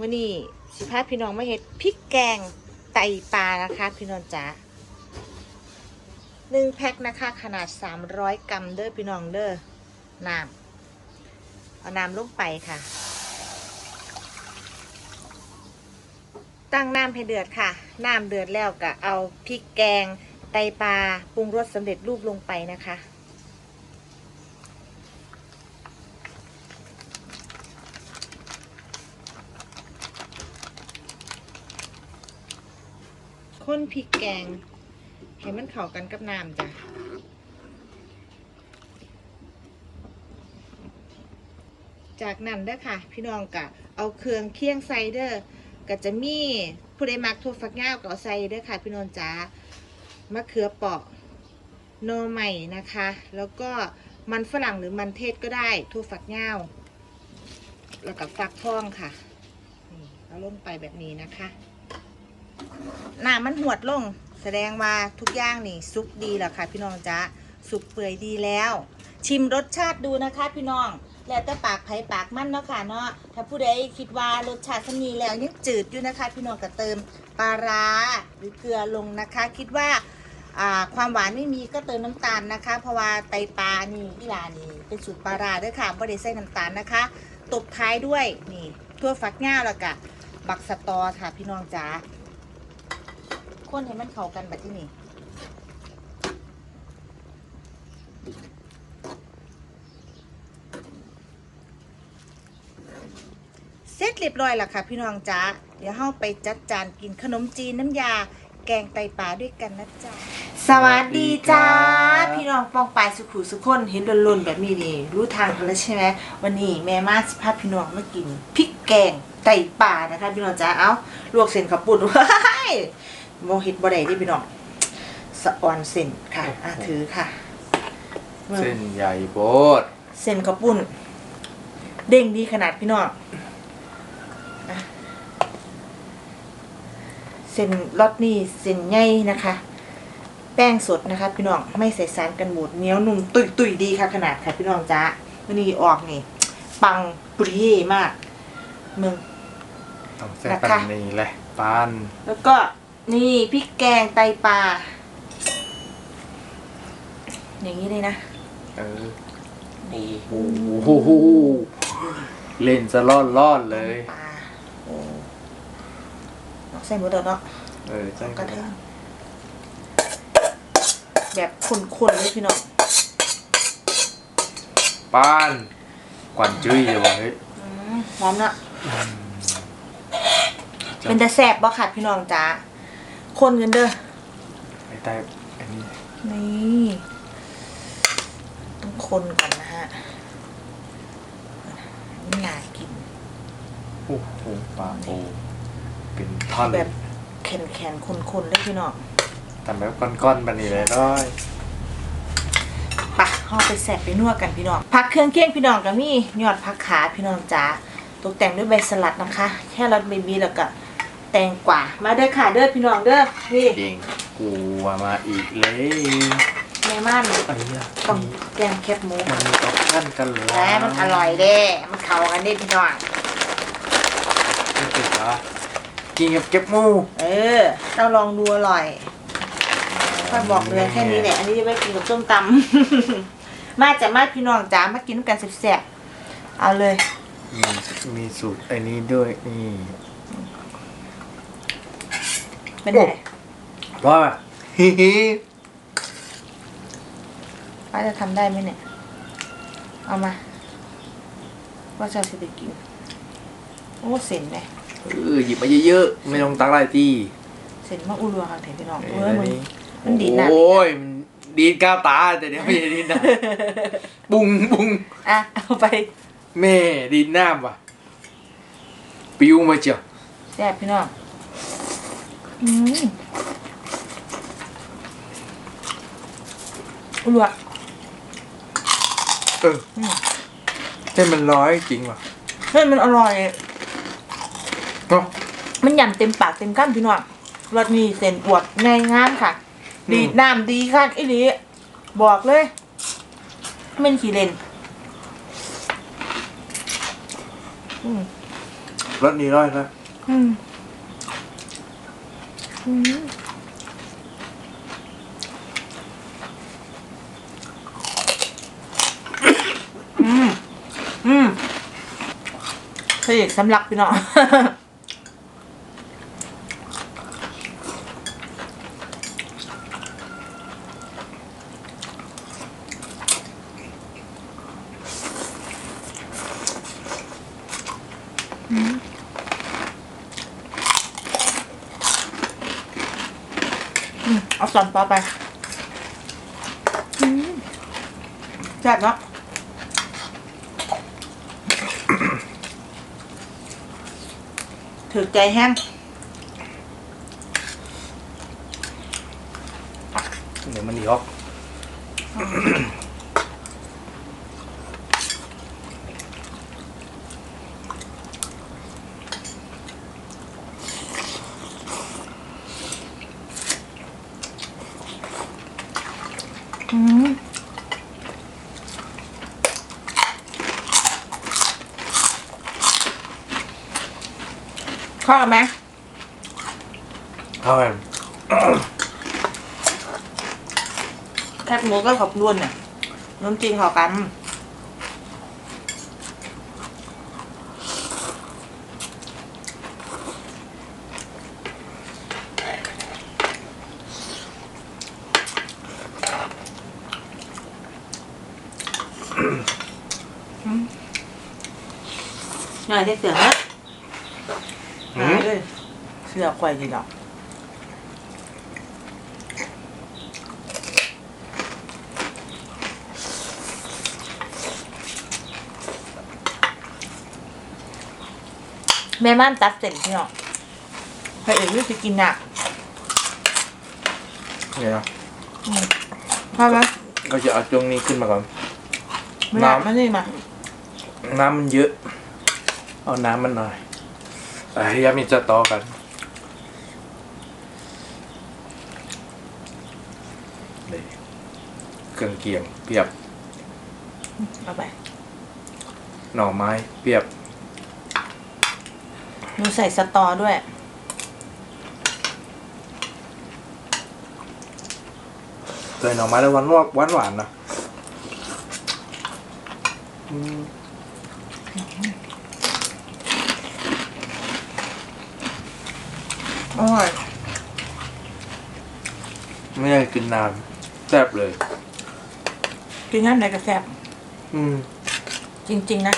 วันนี้สิพาพี่น้องมาเฮ็ดพริกแกงไตปลานะคะพี่น้องจ๋าหนึ่งแพ็คนะคะขนาด 300 กรัมเด้อพี่น้องเด้อน้ำเอาน้ำลงไปค่ะ ตั้งน้ำให้เดือดค่ะ น้ำเดือดแล้วก็เอาพริกแกงไตปลาปรุงรสสำเร็จรูปลงไปนะคะ ข้นพริกแกง ให้มันเข้ากันกับน้ำจ้ะจากนั้นเด้อค่ะ พี่น้องกะเอาเครื่องเคียงใส่เด้อก็จะมีผู้ใดมักถั่วฝักยาวก็เอาใส่เด้อค่ะ พี่น้องจ๋ามะเขือเปราะโนใหม่นะคะ แล้วก็มันฝรั่งหรือมันเทศก็ได้ถั่วฝักยาวแล้วก็ฟักทองค่ะนี่เอาลงไปแบบนี้นะคะ หน้ำมันหวดลง แสดงว่าทุกอย่างนี่สุกดีแล้วค่ะ พี่น้องจ๊ะสุกเปื่อยดีแล้ว ชิมรสชาติดูนะคะ พี่น้อง แล้วแต่ปากไผ่ปากมันเนาะค่ะเนาะถ้าผู้ใดคิดว่ารสชาติสนีแล้วยังจืดอยู่นะคะ พี่น้องก็เติมปลาร้าหรือเกลือลงนะคะ คิดว่าความหวานไม่มีก็เติมน้ำตาลนะคะ เพราะว่าไตปลานี่ที่ร้านี่เป็นสูตรปลาร้าด้วยค่ะไม่ได้ใส่น้ำตาลนะคะ ตบท้ายด้วยนี่ทั่วฝักง่าแล้วก็บักสตอค่ะพี่น้องจ๋า คนให้มันเข้ากันแบบที่นี่เสร็จเรียบร้อยแล้วค่ะ พี่น้องจ๋าเดี๋ยวเฮาไปจัดจานกินขนมจีนน้ำยา แกงไตปลาด้วยกันนะจ๊ะสวัสดีจ้า พี่น้องปองปายสุขุสุขคนเห็นลนๆแบบนี้นี่รู้ทางกันแล้วใช่ไหมวันนี้แม่มาสิพาพี่น้องมากินพริกแกงไตปลานะคะ พี่น้องจ๋าเอาลวกเส้นข้าวปุ้นว้าย โมเฮ็ดบ่ได้เดิพี่น้องสะออนเส้นค่ะอะถือค่ะเบิ่งเส้นใหญ่โบดเส้นข้าวปุ้นเด้งดีขนาดพี่น้องอะเส้นรอดนี่เส้นใหญ่นะคะ แป้งสดนะคะ พี่น้องไม่ใส่สารกันบูดเหนียวนุ่มตุยตุยๆดีค่ะขนาดค่ะพี่น้องจ้าวันนี้ออกนี่ ปังปรีเย่มากมึงต้องเส้นนะคะปันนี่แหละปานแล้วก็ นี่พริกแกงไตปลา อย่างนี้เลยนะ เออนี่โอ้โหเล่นซะร้อนร้อนๆเลย ปลาโอ้เอาใส่หมดแล้วเนาะเออใช่กระเทียมแบบคนๆเลยพี่น้องปานกวนจุ้ยอยู่วะเฮ้ยอืมหอมเนาะเป็นแต่แสบบ่ค่ะพี่น้องจ้า คนกันเด้อไอ้ใต้อันนี้นี่ต้องคนก่อนนะฮะนี่น่ากิน โอ้โหปลาโอเป็นท่อนแบบแข็งแข็งๆคนๆเลยพี่น้องทำแบบก้อนๆบันนี้เลยร้อยปะห่อไปแสบไปนวดกันพี่น้องผักเครื่องเคียงพี่น้องก็มียอดผักขาพี่น้องจ้าตกแต่งด้วยใบสลัดนะคะ แค่รสเบบี้แล้วก็แตงกวามาเด้อค่ะเด้อพี่น้องเด้อนี่เองกูว่ามาอีกเลยแม่ม่านไอ้เหี้ยต้องแกงแคบหมูมันมีออปชั่นกันเหรอแหมมันอร่อยเด้มันเข้ากันเด้พี่น้องไม่ติดเหรอกินกับเก็บหมูเออต้องลองดูอร่อยค่อยบอกเลยแค่นี้แหละอันนี้ไว้กินกับส้มตำมาจากมาพี่น้องจ๋ามากินด้วยกันแซ่บๆเอาเลย มีมีสูตรไอ้นี้ด้วยนี่ เป็นไงว่าฮิฮิป้าจะทำได้ไหมเนี่ย เอามา ว่าจะสิไปกิน โอ้เส้นเลยเออหยิบมาเยอะๆ ไม่ต้องตักหลายทีเส้นมะอุรัวค่ะเถอะพี่น้องเอเอ้อยมึงนี่มันดีดหนักโอ้ยมันดีดก้าวตา แต่เดี๋ยวไม่ใช่ดีดหนะบุงบุงอะ เอาไป แม่ดีดน้ำว่ะ ปิ้วมาเจียวแซ่บพี่น้อง อืมอุรัวเอออมเส้นมันร้อยจริงว่ะเฮ้ยมันอร่อย เนาะ มันยำเต็มปากเต็มคำพี่น้องรสนี้เส้นอวดง่ายงามค่ะ อืม ดีดน้ำดีค่ะอีหลีบอกเลยไม่นขี้เล่นอืมรสนี้ร้อยแล้วอืม อืมอืมอืมพระเอกสำลักพี่น้อง อืมเอาสอนปลาไปอืมแซ่บเนาะถือใจแห้งเดี๋ยวมันยอก เข้าวกันไหมเข้ากันแคบหมูก็ขอบด้วนเนี่ยน้ำจริงขอกันหน่อยได้เสือนะ อืมเลยเสือควายดีดอกแม่ม่านตัดเสร็จพี่น้องพระเอกรู้จะกินอะเดี๋ยวนะพอไหมก็จะเอาตรงนี้ขึ้นมาก่อน ไม่ได้น้ำ ไม่ได้มา น้ำมันเยอะ เอาน้ำมันหน่อย ไอ้ยามีจะต่อกัน นี่เครื่องเคียงเปียบเอาไปหน่อไม้เปียบหนูใส่สตอด้วย ใส่หน่อไม้แล้วหวานหวานหวานๆนะอืม อร่อย ไม่ได้กินนานแซ่บเลย กินน้ำไหนกระแซบอืม จริง ๆ นะ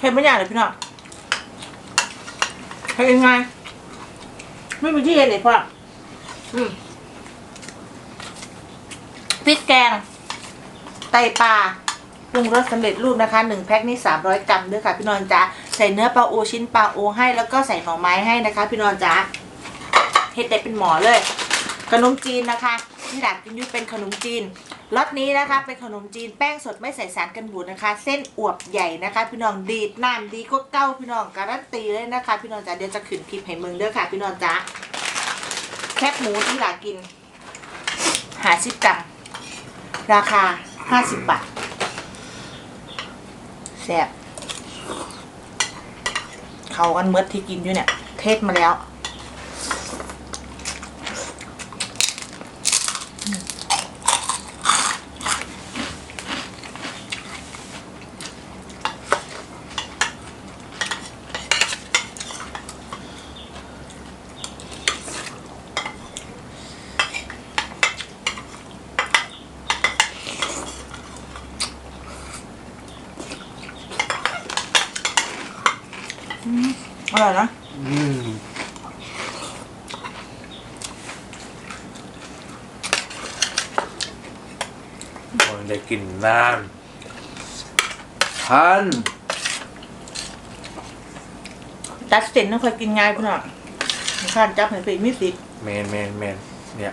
เห็นไม่ยากเลยพี่น้องเห็นยังไง ไม่มีที่เห็นเลยพ่ออืมพริกแกง ไตปลาปรุงรสสำเร็จรูปนะคะหนึ่งแพ็คนี่สามร้อยกรัมด้วยค่ะ พี่นอนจ๊ะใส่เนื้อปลาโอชิ้นปลาโอให้แล้วก็ใส่หน่อไม้ให้นะคะ พี่นอนจ๊ะเฮ็ดได้เป็นหมอเลย ขนมจีนนะคะที่ร้านกินอยุเป็นขนมจีน รสนี้นะคะเป็นขนมจีนแป้งสดไม่ใส่สารกันบูดนะคะ เส้นอวบใหญ่นะคะ พี่น้องดีดน้ำดีก็เก้าพี่น้องการันตีเลยนะคะ พี่น้องจ๋าเดี๋ยวจะขึ้นคลิปให้เมืองเด้อค่ะ พี่น้องจ๊ะแคบหมูที่ร้ากิน หาสิบกรัมราคาห้าสิบบาทแซ่บเขากันเมื่อที่กินอยู่เนี่ย เทศมาแล้ว ร่อยนะอืมโอ้ยได้กินนานทันตัดเส้นต้องคอยกินง่ายพี่น้องข้านจับให้ไปมีสิทธิ์แมนแมนแมนเนี่ย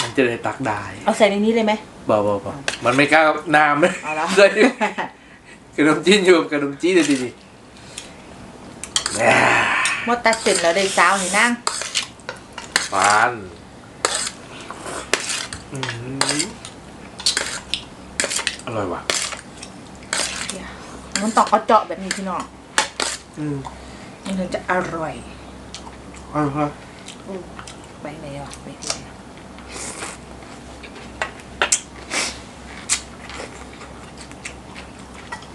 มันจะได้ตักได้เอาใส่ในนี้เลยไหมเบาเบาเบามันไม่กล้ากับน้ำเลยเอาละเลยขนมจีนอยู่กับขนมจีนเลยดีดีแห ม่มดตัดเส้นแล้วได้สาวนี่นั่งฟานอืมอร่อยว่ะมันต้องเอาเจาะแบบนี้พี่น้องอืมมันถึงจะอร่อยอร่อยอู้ไปไหนอะไปที่ไหนอะ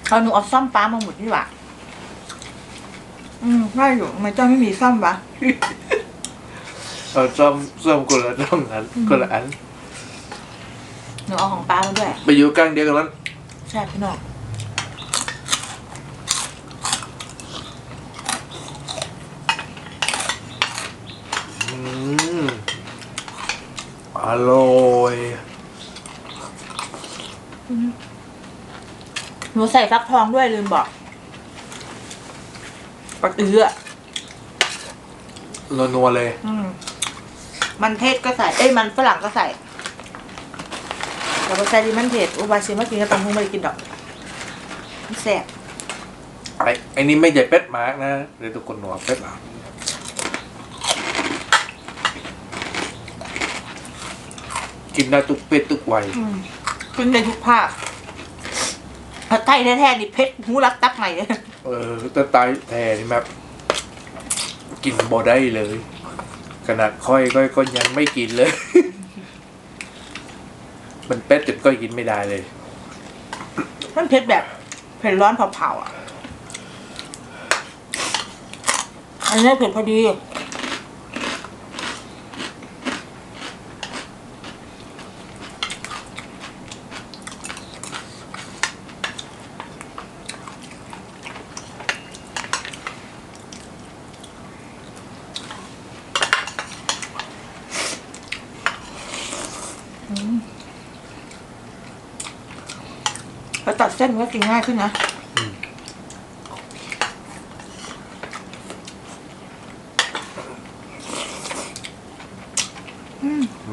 เอาหนูเอาซ่อมปลามาหมดดีกว่า อืมได้อยู่ทำไมเจ้าไม่มีซ่อมปะเอาซ่อมซ่อมคนละซ่อมอันคนละอันหนูเอาของปลามาด้วย ไปอยู่กลางเดียวกันแล้วใช่พี่น้องอืมอร่อยหนูใส่ฟักทองด้วยลืมบอก ปักเอื้อนัวๆเลย อืมมันเทศก็ใส่ เอ้ยมันฝรั่งก็ใส่แต่ว่าใส่ดิมันเทศอุบาชิมากินกับตำพุงไม่ได้กินดอกมันแสบไอ้ไอ้นี่ไม่ใหญ่เป็ดมากนะเดี๋ยวทุกคนหนัวเป็ดอะกินได้ทุกเป็ดทุกวัยอืมกินในทุกภาค ผัดไทยแท้ๆนี่เพชรหูรักตักใหม่เลยเออแต่ตายแท้นี่แบบกินบ่ได้เลย ขนาดค่อยก็ก็ยังไม่กินเลย มันเป็ดจนก็กินไม่ได้เลย มันเผ็ดแบบเผ็ดร้อนเผาๆอะ อันนี้เผ็ดพอดี ดเส้นมันก็กินง่ายขึ้นนะอืม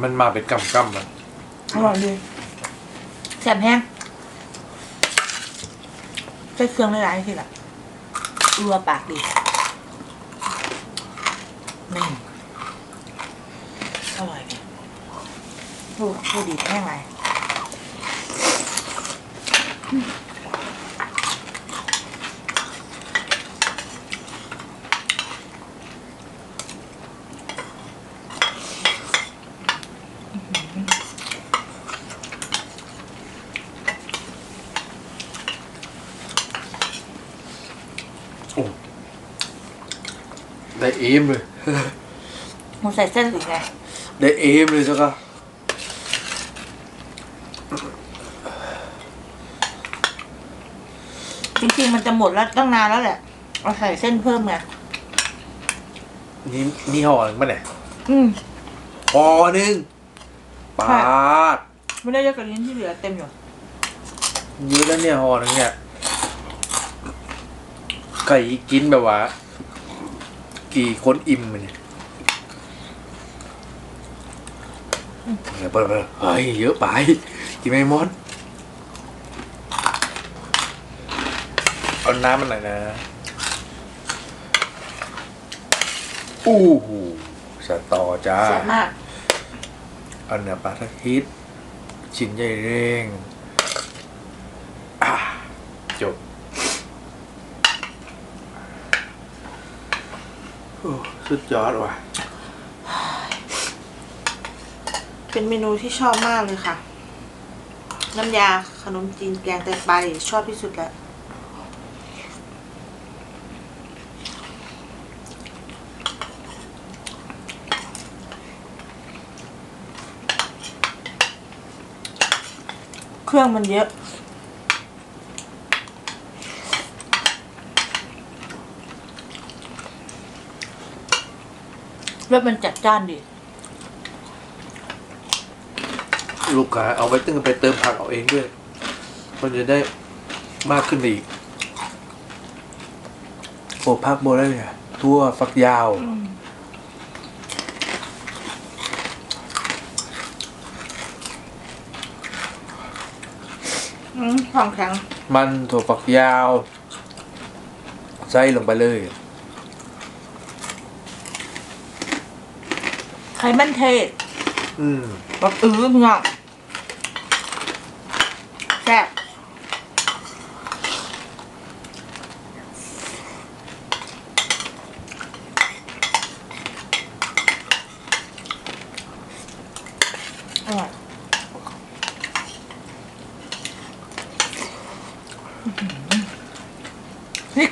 มันมาเป็นกำกำๆอะอร่อยดีแสบแห้งใช้เครื่องหลายๆทีละรัวปากดีนี่อร่อยดีโอ้โหดีแห้งไร โอ้ได้เอมเลยมันใส่เส้นอีกไง ได้เอมเลย จ้ะครับจริงๆมันจะหมดแล้วตั้งนานแล้วแหละเอาใส่เส้นเพิ่มไงนี่นี่ห่อหนึ่งป่ะเนี่ยอืมห่อหนึ่งปาดไม่ได้เยอะกว่านี้ที่เหลือเต็มอยู่เยอะแล้วเนี่ยห่อหนึ่งเนี่ยไก่กินแบบว่า กี่คนอิ่มมันเนี่ยเปิดเปิดเปิดเฮ้ยเยอะไปกินไม่หมด เอาน้ำมันหน่อยนะอู้หูสตอจ้าสวยมากเอาเนื้อปลาทักฮิตชิ้นใหญ่เร่งอะจบโอ้สุดยอดว่ะ เป็นเมนูที่ชอบมากเลยค่ะ น้ำยาขนมจีนแกงไตปลาชอบที่สุดแล้ว รื่องมันเยอะรสมันจัดจ้านดี ลูกค้าเอาไปตึ้งไปเติมผักเอาเองด้วยมันจะได้มากขึ้นอีกโอ้ผักโบได้เนี่ยทั่วฝักยาว อืม คอามแข็งมันถั่วฝักยาวใส่ลงไปเลย ไข่มันเทศอืม แบบอื้อเงาะแซ่บ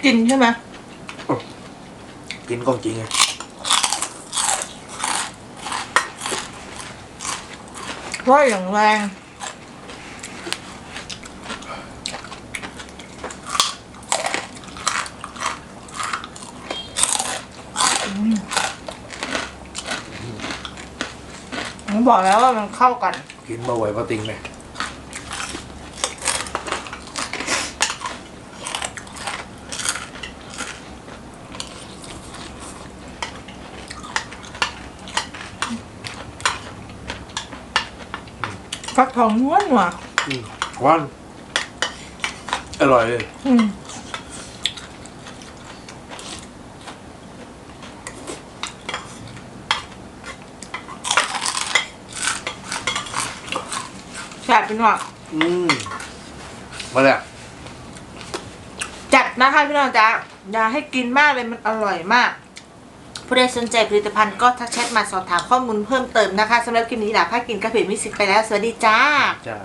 กินใช่ไหมกินของจริงไงเพราะอย่างแรงอืมผมบอกแล้วว่ามันเข้ากัน กินมาไหวปะติงเลย ฟักทองนวลว่ะอืมหวานอร่อยเลยอืมแซ่บเป็นว่ะอืมมาแล้วจัดนะคะพี่น้องจ๊ะอย่าให้กินมากเลยมันอร่อยมาก ผู้ใดสนใจผลิตภัณฑ์ก็ทักแชทมาสอบถามข้อมูลเพิ่มเติมนะคะสำหรับคลิปนี้หลาภาคกินกระเพรมิสิกไปแล้ว สวัสดีจ้า จ้า